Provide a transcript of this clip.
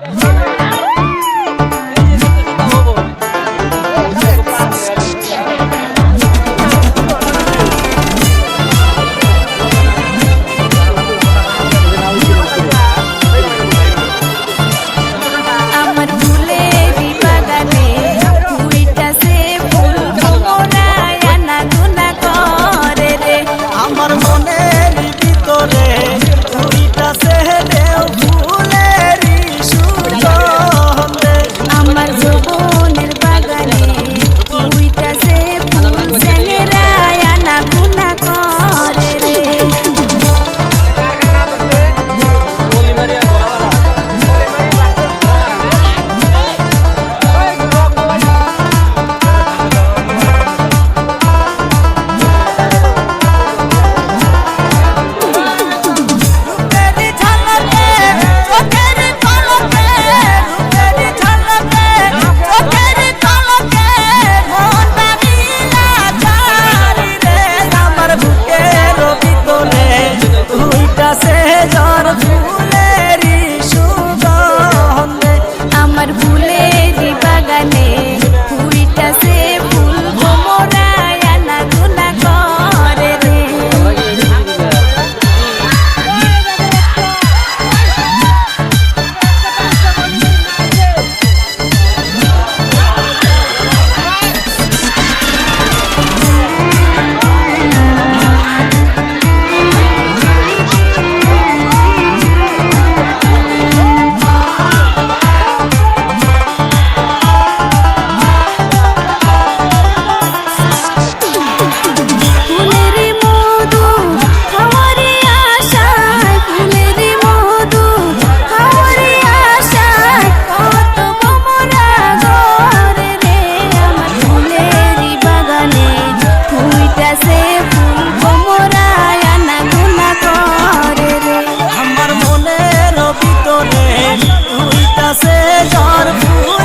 Yeah. আমার মনের ভিতরে উইতাছে ঝড় ফুল।